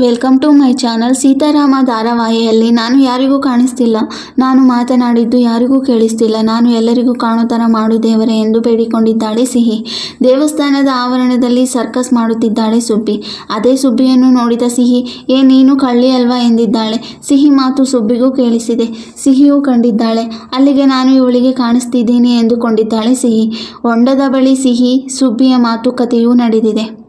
Welcome to my channel Seetharama ಧಾರಾವಾಹಿಯಲ್ಲಿ. ನಾನು ಯಾರಿಗೂ ಕಾಣಿಸ್ತಿಲ್ಲ. ನಾನು ಮಾತನಾಡಿದ್ದು ಯಾರಿಗೂ ಕೇಳಿಸ್ತಿಲ್ಲ. ನಾನು ಎಲ್ಲರಿಗೂ ಕಾಣೋ ಥರ ಮಾಡು ದೇವರೇ ಎಂದು ಬೇಡಿಕೊಂಡಿದ್ದಾಳೆ ಸಿಹಿ. ದೇವಸ್ಥಾನದ ಆವರಣದಲ್ಲಿ ಸರ್ಕಸ್ ಮಾಡುತ್ತಿದ್ದಾಳೆ ಸುಬ್ಬಿ. ಅದೇ ಸುಬ್ಬಿಯನ್ನು ನೋಡಿದ ಸಿಹಿ, ಏ, ನೀನು ಕಳ್ಳಿ ಅಲ್ವಾ? ಎಂದಿದ್ದಾಳೆ. ಸಿಹಿ ಮಾತು ಸುಬ್ಬಿಗೂ ಕೇಳಿಸಿದೆ. ಸಿಹಿಯೂ ಕಂಡಿದ್ದಾಳೆ. ಅಲ್ಲಿಗೆ ನಾನು ಇವಳಿಗೆ ಕಾಣಿಸ್ತಿದ್ದೀನಿ ಎಂದುಕೊಂಡಿದ್ದಾಳೆ ಸಿಹಿ. ಹೊಂಡದ ಬಳಿ ಸಿಹಿ, ಸುಬ್ಬಿಯ ಮಾತುಕತೆಯೂ ನಡೆದಿದೆ.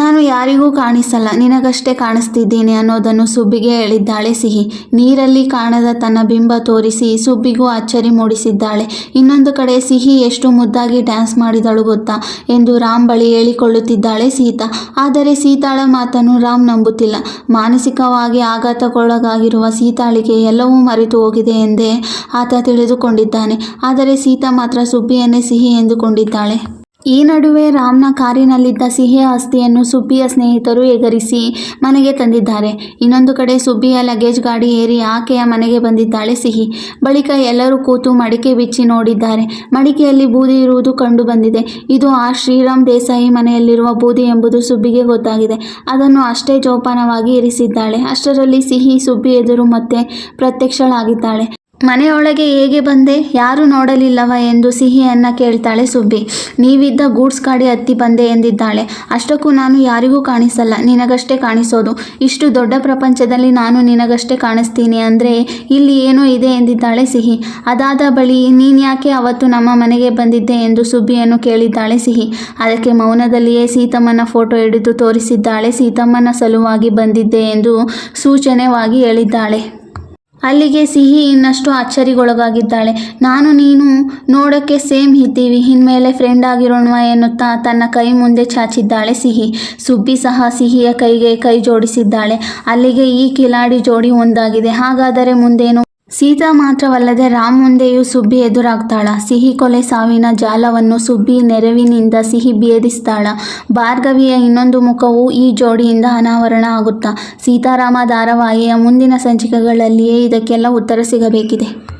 ನಾನು ಯಾರಿಗೂ ಕಾಣಿಸಲ್ಲ, ನಿನಗಷ್ಟೇ ಕಾಣಿಸ್ತಿದ್ದೀನಿ ಅನ್ನೋದನ್ನು ಸುಬ್ಬಿಗೆ ಹೇಳಿದ್ದಾಳೆ ಸಿಹಿ. ನೀರಲ್ಲಿ ಕಾಣದ ತನ್ನ ಬಿಂಬ ತೋರಿಸಿ ಸುಬ್ಬಿಗೂ ಅಚ್ಚರಿ ಮೂಡಿಸಿದ್ದಾಳೆ. ಇನ್ನೊಂದು ಕಡೆ ಸಿಹಿ ಎಷ್ಟು ಮುದ್ದಾಗಿ ಡ್ಯಾನ್ಸ್ ಮಾಡಿದಳು ಗೊತ್ತಾ ಎಂದು ರಾಮ್ ಬಳಿ ಹೇಳಿಕೊಳ್ಳುತ್ತಿದ್ದಾಳೆ ಸೀತಾ. ಆದರೆ ಸೀತಾಳ ಮಾತನ್ನು ರಾಮ್ ನಂಬುತ್ತಿಲ್ಲ. ಮಾನಸಿಕವಾಗಿ ಆಘಾತಕ್ಕೊಳಗಾಗಿರುವ ಸೀತಾಳಿಗೆ ಎಲ್ಲವೂ ಮರೆತು ಹೋಗಿದೆ ಎಂದೇ ಆತ ತಿಳಿದುಕೊಂಡಿದ್ದಾನೆ. ಆದರೆ ಸೀತಾ ಮಾತ್ರ ಸುಬ್ಬಿಯನ್ನೇ ಸಿಹಿ ಎಂದುಕೊಂಡಿದ್ದಾಳೆ. ಈ ನಡುವೆ ರಾಮ್ನ ಕಾರಿನಲ್ಲಿದ್ದ ಸಿಹಿ ಆಸ್ತಿಯನ್ನು ಸುಬ್ಬಿಯ ಸ್ನೇಹಿತರು ಎಗರಿಸಿ ಮನೆಗೆ ತಂದಿದ್ದಾರೆ. ಇನ್ನೊಂದು ಕಡೆ ಸುಬ್ಬಿಯ ಲಗೇಜ್ ಗಾಡಿ ಏರಿ ಆಕೆಯ ಮನೆಗೆ ಬಂದಿದ್ದಾಳೆ ಸಿಹಿ. ಬಳಿಕ ಎಲ್ಲರೂ ಕೂತು ಮಡಿಕೆ ಬಿಚ್ಚಿ ನೋಡಿದ್ದಾರೆ. ಮಡಿಕೆಯಲ್ಲಿ ಬೂದಿ ಇರುವುದು ಕಂಡು ಬಂದಿದೆ. ಇದು ಆ ಶ್ರೀರಾಮ್ ದೇಸಾಯಿ ಮನೆಯಲ್ಲಿರುವ ಬೂದಿ ಎಂಬುದು ಸುಬ್ಬಿಗೆ ಗೊತ್ತಾಗಿದೆ. ಅದನ್ನು ಅಷ್ಟೇ ಜೋಪಾನವಾಗಿ ಇರಿಸಿದ್ದಾಳೆ. ಅಷ್ಟರಲ್ಲಿ ಸಿಹಿ ಸುಬ್ಬಿ ಎದುರು ಮತ್ತೆ ಪ್ರತ್ಯಕ್ಷಳಾಗಿದ್ದಾಳೆ. ಮನೆಯೊಳಗೆ ಹೇಗೆ ಬಂದೆ? ಯಾರು ನೋಡಲಿಲ್ಲವ ಎಂದು ಸಿಹಿಯನ್ನು ಕೇಳ್ತಾಳೆ ಸುಬ್ಬಿ. ನೀವಿದ್ದ ಗೂಡ್ಸ್ ಗಾಡಿ ಹತ್ತಿ ಬಂದೆ ಎಂದಿದ್ದಾಳೆ. ಅಷ್ಟಕ್ಕೂ ನಾನು ಯಾರಿಗೂ ಕಾಣಿಸಲ್ಲ. ನಿನಗಷ್ಟೇ ಕಾಣಿಸೋದು. ಇಷ್ಟು ದೊಡ್ಡ ಪ್ರಪಂಚದಲ್ಲಿ ನಾನು ನಿನಗಷ್ಟೇ ಕಾಣಿಸ್ತೀನಿ ಅಂದರೆ ಇಲ್ಲಿ ಏನೋ ಇದೆ ಎಂದಿದ್ದಾಳೆ ಸಿಹಿ. ಅದಾದ ಬಳಿ ನೀನ್ಯಾಕೆ ಅವತ್ತು ನಮ್ಮ ಮನೆಗೆ ಬಂದಿದ್ದೆ ಎಂದು ಸುಬ್ಬಿಯನ್ನು ಕೇಳಿದ್ದಾಳೆ ಸಿಹಿ. ಅದಕ್ಕೆ ಮೌನದಲ್ಲಿಯೇ ಸೀತಮ್ಮನ ಫೋಟೋ ಹಿಡಿದು ತೋರಿಸಿದ್ದಾಳೆ. ಸೀತಮ್ಮನ ಸಲುವಾಗಿ ಬಂದಿದ್ದೆ ಎಂದು ಸೂಚನೆವಾಗಿ ಹೇಳಿದ್ದಾಳೆ. ಅಲ್ಲಿಗೆ ಸಿಹಿ ಇನ್ನಷ್ಟು ಅಚ್ಚರಿಗೊಳಗಾಗಿದ್ದಾಳೆ. ನಾನು ನೀನು ನೋಡೋಕ್ಕೆ ಸೇಮ್ ಇದ್ದೀವಿ. ಇನ್ಮೇಲೆ ಫ್ರೆಂಡ್ ಆಗಿರೋಣ ಎನ್ನುತ್ತಾ ತನ್ನ ಕೈ ಮುಂದೆ ಚಾಚಿದ್ದಾಳೆ ಸಿಹಿ. ಸುಬ್ಬಿ ಸಹ ಸಿಹಿಯ ಕೈಗೆ ಕೈ ಜೋಡಿಸಿದ್ದಾಳೆ. ಅಲ್ಲಿಗೆ ಈ ಕಿಲಾಡಿ ಜೋಡಿ ಒಂದಾಗಿದೆ. ಹಾಗಾದರೆ ಮುಂದೇನು ಸೀತಾ ಮಾತ್ರವಲ್ಲದೆ ರಾಮ್ ಮುಂದೆಯೂ ಸುಬ್ಬಿ ಎದುರಾಗ್ತಾಳ. ಸಿಹಿ ಕೊಲೆ ಸಾವಿನ ಜಾಲವನ್ನು ಸುಬ್ಬಿ ನೆರವಿನಿಂದ ಸಿಹಿ ಭೇದಿಸ್ತಾಳ ಭಾರ್ಗವಿಯ ಇನ್ನೊಂದು ಮುಖವು ಈ ಜೋಡಿಯಿಂದ ಅನಾವರಣ ಆಗುತ್ತಾ? ಸೀತಾರಾಮ ಧಾರಾವಾಹಿಯ ಮುಂದಿನ ಸಂಚಿಕೆಗಳಲ್ಲಿಯೇ ಇದಕ್ಕೆಲ್ಲ ಉತ್ತರ ಸಿಗಬೇಕಿದೆ.